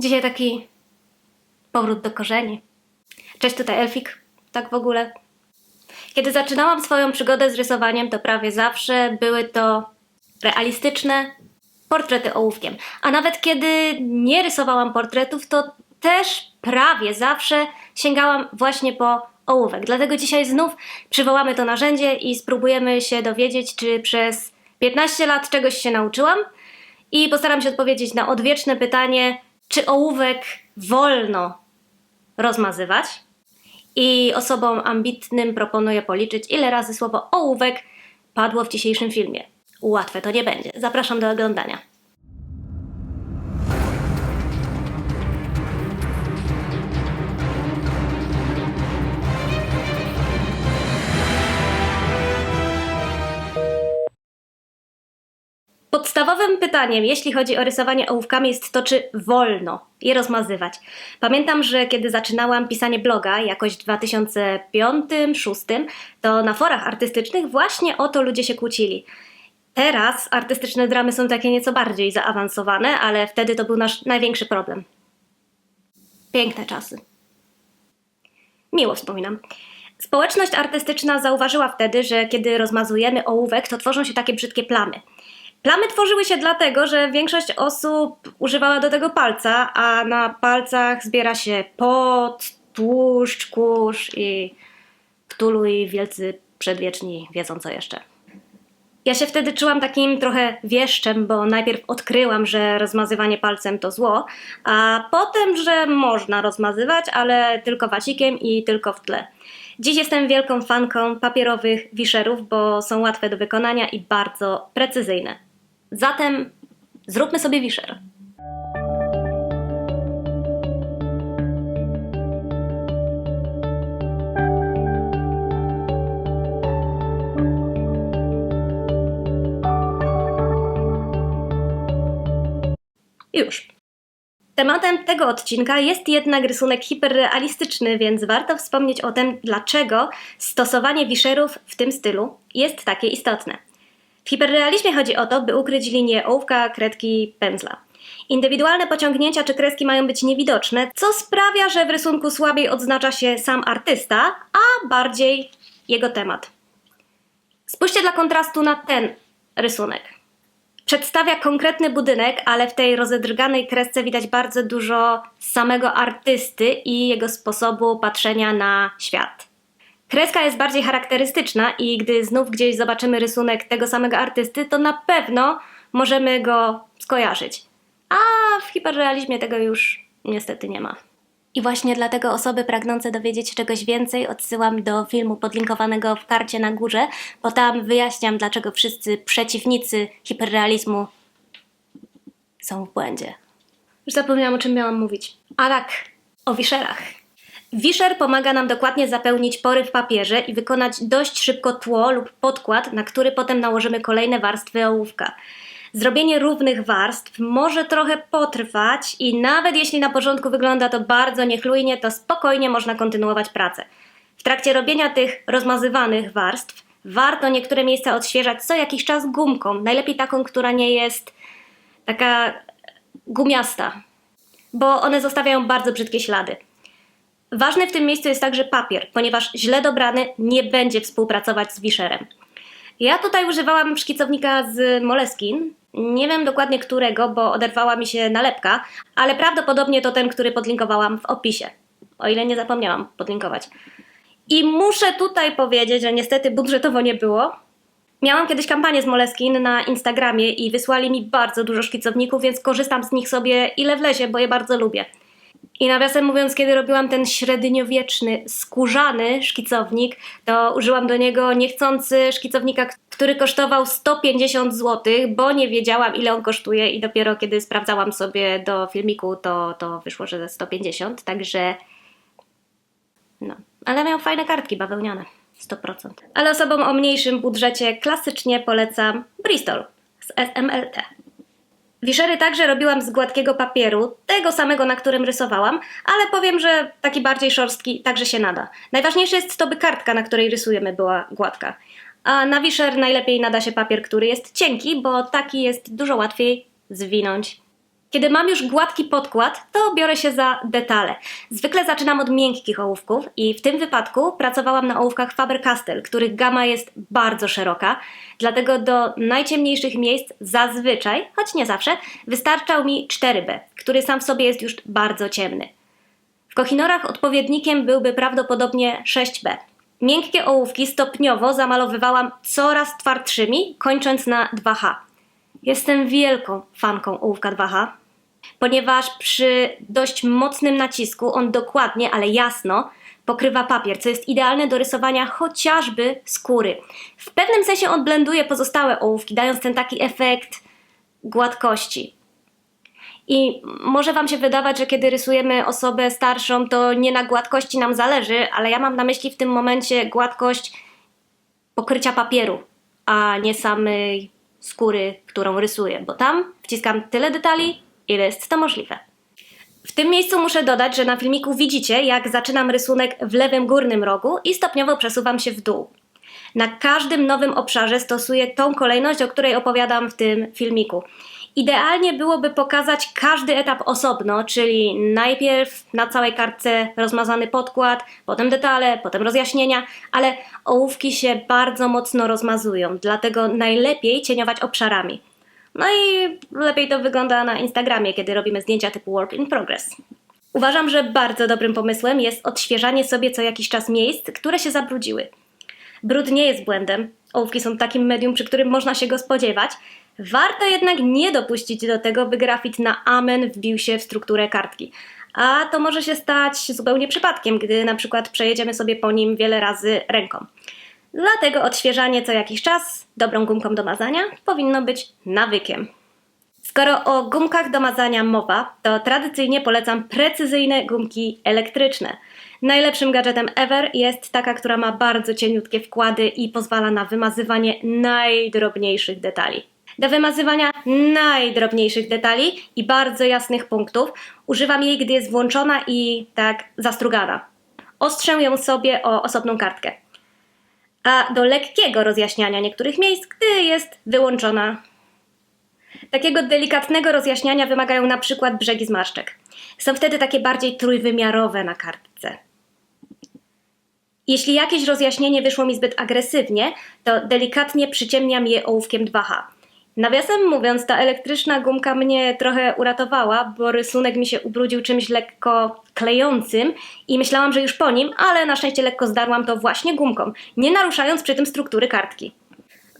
Dzisiaj taki powrót do korzeni. Cześć, tutaj Elfik. Tak w ogóle. Kiedy zaczynałam swoją przygodę z rysowaniem, to prawie zawsze były to realistyczne portrety ołówkiem. A nawet kiedy nie rysowałam portretów, to też prawie zawsze sięgałam właśnie po ołówek. Dlatego dzisiaj znów przywołamy to narzędzie i spróbujemy się dowiedzieć, czy przez 15 lat czegoś się nauczyłam i postaram się odpowiedzieć na odwieczne pytanie, czy ołówek wolno rozmazywać? I osobom ambitnym proponuję policzyć, ile razy słowo ołówek padło w dzisiejszym filmie. Łatwe to nie będzie. Zapraszam do oglądania. Podstawowym pytaniem, jeśli chodzi o rysowanie ołówkami, jest to, czy wolno je rozmazywać. Pamiętam, że kiedy zaczynałam pisanie bloga jakoś w 2005-2006, to na forach artystycznych właśnie o to ludzie się kłócili. Teraz artystyczne dramy są takie nieco bardziej zaawansowane, ale wtedy to był nasz największy problem. Piękne czasy. Miło wspominam. Społeczność artystyczna zauważyła wtedy, że kiedy rozmazujemy ołówek, to tworzą się takie brzydkie plamy. Plamy tworzyły się dlatego, że większość osób używała do tego palca, a na palcach zbiera się pot, tłuszcz, kurz i Ktulu i wielcy przedwieczni wiedzą co jeszcze. Ja się wtedy czułam takim trochę wieszczem, bo najpierw odkryłam, że rozmazywanie palcem to zło, a potem, że można rozmazywać, ale tylko wacikiem i tylko w tle. Dziś jestem wielką fanką papierowych wiszerów, bo są łatwe do wykonania i bardzo precyzyjne. Zatem zróbmy sobie wiszer. Już. Tematem tego odcinka jest jednak rysunek hiperrealistyczny, więc warto wspomnieć o tym, dlaczego stosowanie wiszerów w tym stylu jest takie istotne. W hiperrealizmie chodzi o to, by ukryć linię ołówka, kredki, pędzla. Indywidualne pociągnięcia czy kreski mają być niewidoczne, co sprawia, że w rysunku słabiej odznacza się sam artysta, a bardziej jego temat. Spójrzcie dla kontrastu na ten rysunek. Przedstawia konkretny budynek, ale w tej rozedrganej kresce widać bardzo dużo samego artysty i jego sposobu patrzenia na świat. Kreska jest bardziej charakterystyczna i gdy znów gdzieś zobaczymy rysunek tego samego artysty, to na pewno możemy go skojarzyć. A w hiperrealizmie tego już niestety nie ma. I właśnie dlatego osoby pragnące dowiedzieć się czegoś więcej odsyłam do filmu podlinkowanego w karcie na górze, bo tam wyjaśniam, dlaczego wszyscy przeciwnicy hiperrealizmu są w błędzie. Już zapomniałam, o czym miałam mówić. A tak, o wiszerach. Wiszer pomaga nam dokładnie zapełnić pory w papierze i wykonać dość szybko tło lub podkład, na który potem nałożymy kolejne warstwy ołówka. Zrobienie równych warstw może trochę potrwać i nawet jeśli na początku wygląda to bardzo niechlujnie, to spokojnie można kontynuować pracę. W trakcie robienia tych rozmazywanych warstw warto niektóre miejsca odświeżać co jakiś czas gumką, najlepiej taką, która nie jest taka gumiasta, bo one zostawiają bardzo brzydkie ślady. Ważny w tym miejscu jest także papier, ponieważ źle dobrany nie będzie współpracować z wiszerem. Ja tutaj używałam szkicownika z Moleskin. Nie wiem dokładnie którego, bo oderwała mi się nalepka, ale prawdopodobnie to ten, który podlinkowałam w opisie. O ile nie zapomniałam podlinkować. I muszę tutaj powiedzieć, że niestety budżetowo nie było. Miałam kiedyś kampanię z Moleskin na Instagramie i wysłali mi bardzo dużo szkicowników, więc korzystam z nich sobie ile wlezie, bo je bardzo lubię. I nawiasem mówiąc, kiedy robiłam ten średniowieczny, skórzany szkicownik, to użyłam do niego niechcący szkicownika, który kosztował 150 zł, bo nie wiedziałam ile on kosztuje i dopiero kiedy sprawdzałam sobie do filmiku, to, to wyszło, że 150, także no. Ale miał fajne kartki bawełniane, 100%. Ale osobom o mniejszym budżecie klasycznie polecam Bristol z SMLT. Wiszery także robiłam z gładkiego papieru, tego samego, na którym rysowałam, ale powiem, że taki bardziej szorstki także się nada. Najważniejsze jest to, by kartka, na której rysujemy, była gładka. A na wiszer najlepiej nada się papier, który jest cienki, bo taki jest dużo łatwiej zwinąć. Kiedy mam już gładki podkład, to biorę się za detale. Zwykle zaczynam od miękkich ołówków i w tym wypadku pracowałam na ołówkach Faber-Castell, których gama jest bardzo szeroka, dlatego do najciemniejszych miejsc zazwyczaj, choć nie zawsze, wystarczał mi 4B, który sam w sobie jest już bardzo ciemny. W Kochinorach odpowiednikiem byłby prawdopodobnie 6B. Miękkie ołówki stopniowo zamalowywałam coraz twardszymi, kończąc na 2H. Jestem wielką fanką ołówka 2H, ponieważ przy dość mocnym nacisku on dokładnie, ale jasno pokrywa papier, co jest idealne do rysowania chociażby skóry. W pewnym sensie on blenduje pozostałe ołówki, dając ten taki efekt gładkości. I może Wam się wydawać, że kiedy rysujemy osobę starszą, to nie na gładkości nam zależy, ale ja mam na myśli w tym momencie gładkość pokrycia papieru, a nie samej skóry, którą rysuję, bo tam wciskam tyle detali, ile jest to możliwe. W tym miejscu muszę dodać, że na filmiku widzicie, jak zaczynam rysunek w lewym górnym rogu i stopniowo przesuwam się w dół. Na każdym nowym obszarze stosuję tą kolejność, o której opowiadam w tym filmiku. Idealnie byłoby pokazać każdy etap osobno, czyli najpierw na całej kartce rozmazany podkład, potem detale, potem rozjaśnienia, ale ołówki się bardzo mocno rozmazują, dlatego najlepiej cieniować obszarami. No i lepiej to wygląda na Instagramie, kiedy robimy zdjęcia typu work in progress. Uważam, że bardzo dobrym pomysłem jest odświeżanie sobie co jakiś czas miejsc, które się zabrudziły. Brud nie jest błędem. Ołówki są takim medium, przy którym można się go spodziewać. Warto jednak nie dopuścić do tego, by grafit na amen wbił się w strukturę kartki. A to może się stać zupełnie przypadkiem, gdy na przykład przejedziemy sobie po nim wiele razy ręką. Dlatego odświeżanie co jakiś czas dobrą gumką do mazania powinno być nawykiem. Skoro o gumkach do mazania mowa, to tradycyjnie polecam precyzyjne gumki elektryczne. Najlepszym gadżetem ever jest taka, która ma bardzo cieniutkie wkłady i pozwala na wymazywanie najdrobniejszych detali. Do wymazywania najdrobniejszych detali i bardzo jasnych punktów używam jej, gdy jest włączona i tak zastrugana. Ostrzę ją sobie o osobną kartkę. A do lekkiego rozjaśniania niektórych miejsc, gdy jest wyłączona. Takiego delikatnego rozjaśniania wymagają na przykład brzegi zmarszczek. Są wtedy takie bardziej trójwymiarowe na kartce. Jeśli jakieś rozjaśnienie wyszło mi zbyt agresywnie, to delikatnie przyciemniam je ołówkiem 2H. Nawiasem mówiąc, ta elektryczna gumka mnie trochę uratowała, bo rysunek mi się ubrudził czymś lekko klejącym i myślałam, że już po nim, ale na szczęście lekko zdarłam to właśnie gumką, nie naruszając przy tym struktury kartki.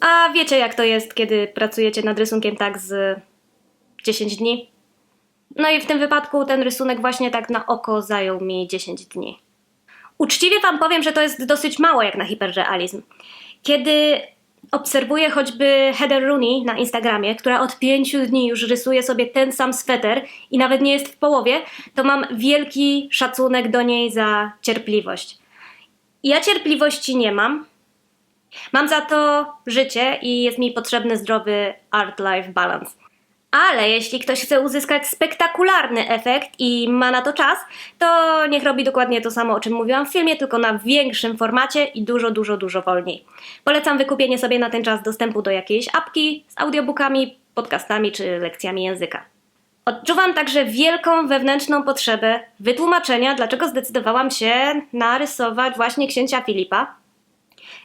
A wiecie jak to jest, kiedy pracujecie nad rysunkiem tak z 10 dni? No i w tym wypadku ten rysunek właśnie tak na oko zajął mi 10 dni. Uczciwie Wam powiem, że to jest dosyć mało jak na hiperrealizm. Kiedy obserwuję choćby Heather Rooney na Instagramie, która od pięciu dni już rysuje sobie ten sam sweter i nawet nie jest w połowie, to mam wielki szacunek do niej za cierpliwość. Ja cierpliwości nie mam. Mam za to życie i jest mi potrzebny zdrowy art-life balance. Ale jeśli ktoś chce uzyskać spektakularny efekt i ma na to czas, to niech robi dokładnie to samo, o czym mówiłam w filmie, tylko na większym formacie i dużo, dużo, dużo wolniej. Polecam wykupienie sobie na ten czas dostępu do jakiejś apki z audiobookami, podcastami czy lekcjami języka. Odczuwam także wielką wewnętrzną potrzebę wytłumaczenia, dlaczego zdecydowałam się narysować właśnie księcia Filipa,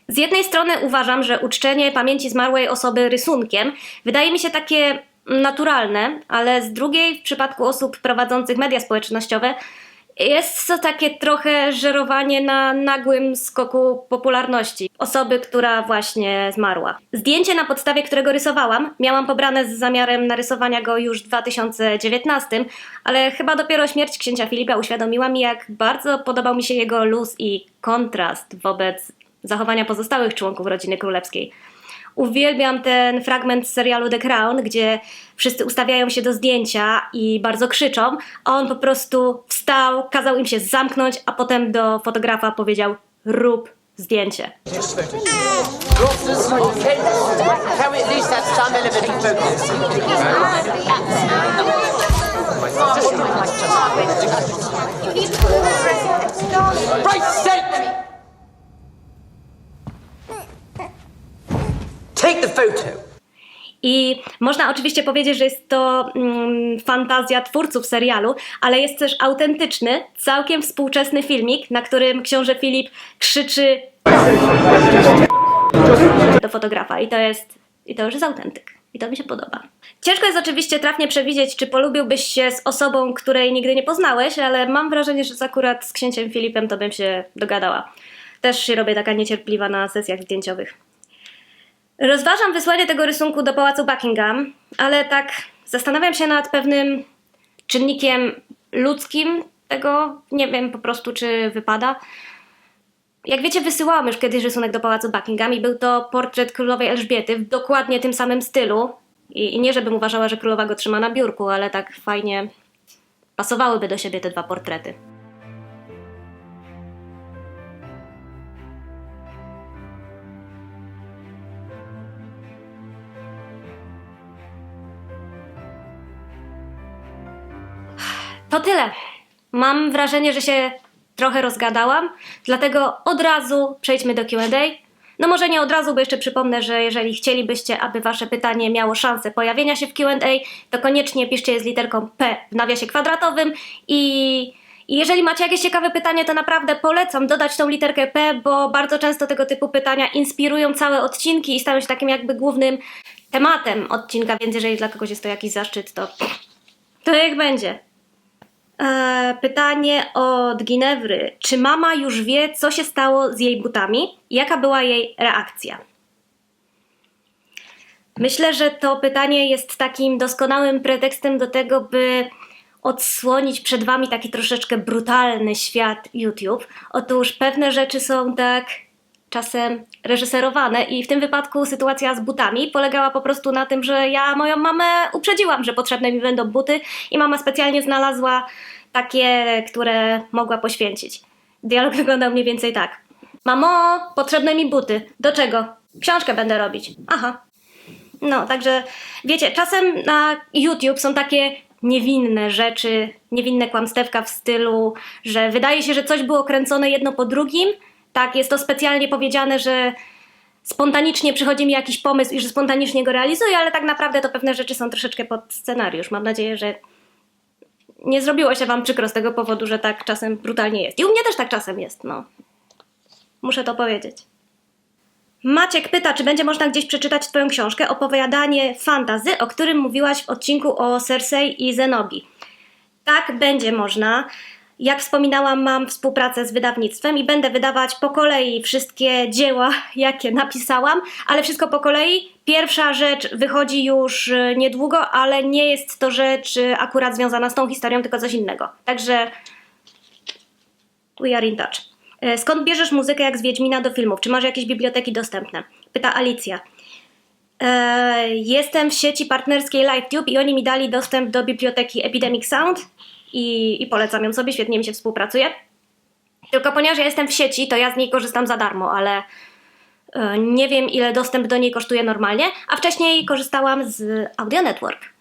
z jednej strony uważam, że uczczenie pamięci zmarłej osoby rysunkiem wydaje mi się takie naturalne, ale z drugiej w przypadku osób prowadzących media społecznościowe jest to takie trochę żerowanie na nagłym skoku popularności osoby, która właśnie zmarła. Zdjęcie, na podstawie którego rysowałam, miałam pobrane z zamiarem narysowania go już w 2019, ale chyba dopiero śmierć księcia Filipa uświadomiła mi, jak bardzo podobał mi się jego luz i kontrast wobec zachowania pozostałych członków rodziny królewskiej. Uwielbiam ten fragment z serialu The Crown, gdzie wszyscy ustawiają się do zdjęcia i bardzo krzyczą, a on po prostu wstał, kazał im się zamknąć, a potem do fotografa powiedział: Rób zdjęcie. Focus? I można oczywiście powiedzieć, że jest to mm, fantazja twórców serialu, ale jest też autentyczny, całkiem współczesny filmik, na którym książę Filip krzyczy do fotografa i to jest, i to już jest autentyk. I to mi się podoba. Ciężko jest oczywiście trafnie przewidzieć, czy polubiłbyś się z osobą, której nigdy nie poznałeś, ale mam wrażenie, że z akurat z księciem Filipem to bym się dogadała. Też się robię taka niecierpliwa na sesjach zdjęciowych. Rozważam wysłanie tego rysunku do pałacu Buckingham, ale tak zastanawiam się nad pewnym czynnikiem ludzkim tego. Nie wiem po prostu, czy wypada. Jak wiecie, wysyłałam już kiedyś rysunek do pałacu Buckingham i był to portret królowej Elżbiety w dokładnie tym samym stylu. I, I nie, żebym uważała, że królowa go trzyma na biurku, ale tak fajnie pasowałyby do siebie te dwa portrety. To tyle. Mam wrażenie, że się trochę rozgadałam, dlatego od razu przejdźmy do QA. No może nie od razu, bo jeszcze przypomnę, że jeżeli chcielibyście, aby wasze pytanie miało szansę pojawienia się w QA, to koniecznie piszcie je z literką P w nawiasie kwadratowym i, i jeżeli macie jakieś ciekawe pytanie, to naprawdę polecam dodać tą literkę P, bo bardzo często tego typu pytania inspirują całe odcinki i stają się takim jakby głównym tematem odcinka, więc jeżeli dla kogoś jest to jakiś zaszczyt, to to jak będzie. E, pytanie od Ginewry. Czy mama już wie, co się stało z jej butami? Jaka była jej reakcja? Myślę, że to pytanie jest takim doskonałym pretekstem do tego, by odsłonić przed Wami taki troszeczkę brutalny świat YouTube. Otóż pewne rzeczy są tak czasem reżyserowane i w tym wypadku sytuacja z butami polegała po prostu na tym, że ja moją mamę uprzedziłam, że potrzebne mi będą buty i mama specjalnie znalazła takie, które mogła poświęcić. Dialog wyglądał mniej więcej tak. Mamo, potrzebne mi buty. Do czego? Książkę będę robić. Aha. No, także wiecie, czasem na YouTube są takie niewinne rzeczy, niewinne kłamstewka w stylu, że wydaje się, że coś było kręcone jedno po drugim. Tak, jest to specjalnie powiedziane, że spontanicznie przychodzi mi jakiś pomysł i że spontanicznie go realizuję, ale tak naprawdę to pewne rzeczy są troszeczkę pod scenariusz. Mam nadzieję, że nie zrobiło się wam przykro z tego powodu, że tak czasem brutalnie jest. I u mnie też tak czasem jest, no. Muszę to powiedzieć. Maciek pyta, czy będzie można gdzieś przeczytać Twoją książkę Opowiadanie fantazy, o którym mówiłaś w odcinku o Cersei i Zenobi. Tak, będzie można. Jak wspominałam, mam współpracę z wydawnictwem i będę wydawać po kolei wszystkie dzieła, jakie napisałam, ale wszystko po kolei. Pierwsza rzecz wychodzi już y, niedługo, ale nie jest to rzecz y, akurat związana z tą historią, tylko coś innego. Także we are in touch. E, Skąd bierzesz muzykę jak z Wiedźmina do filmów? Czy masz jakieś biblioteki dostępne? Pyta Alicja. E, jestem w sieci partnerskiej LiveTube i oni mi dali dostęp do biblioteki Epidemic Sound i, i polecam ją sobie, świetnie mi się współpracuje. Tylko ponieważ ja jestem w sieci, to ja z niej korzystam za darmo, ale e, nie wiem ile dostęp do niej kosztuje normalnie, a wcześniej korzystałam z Audio Network.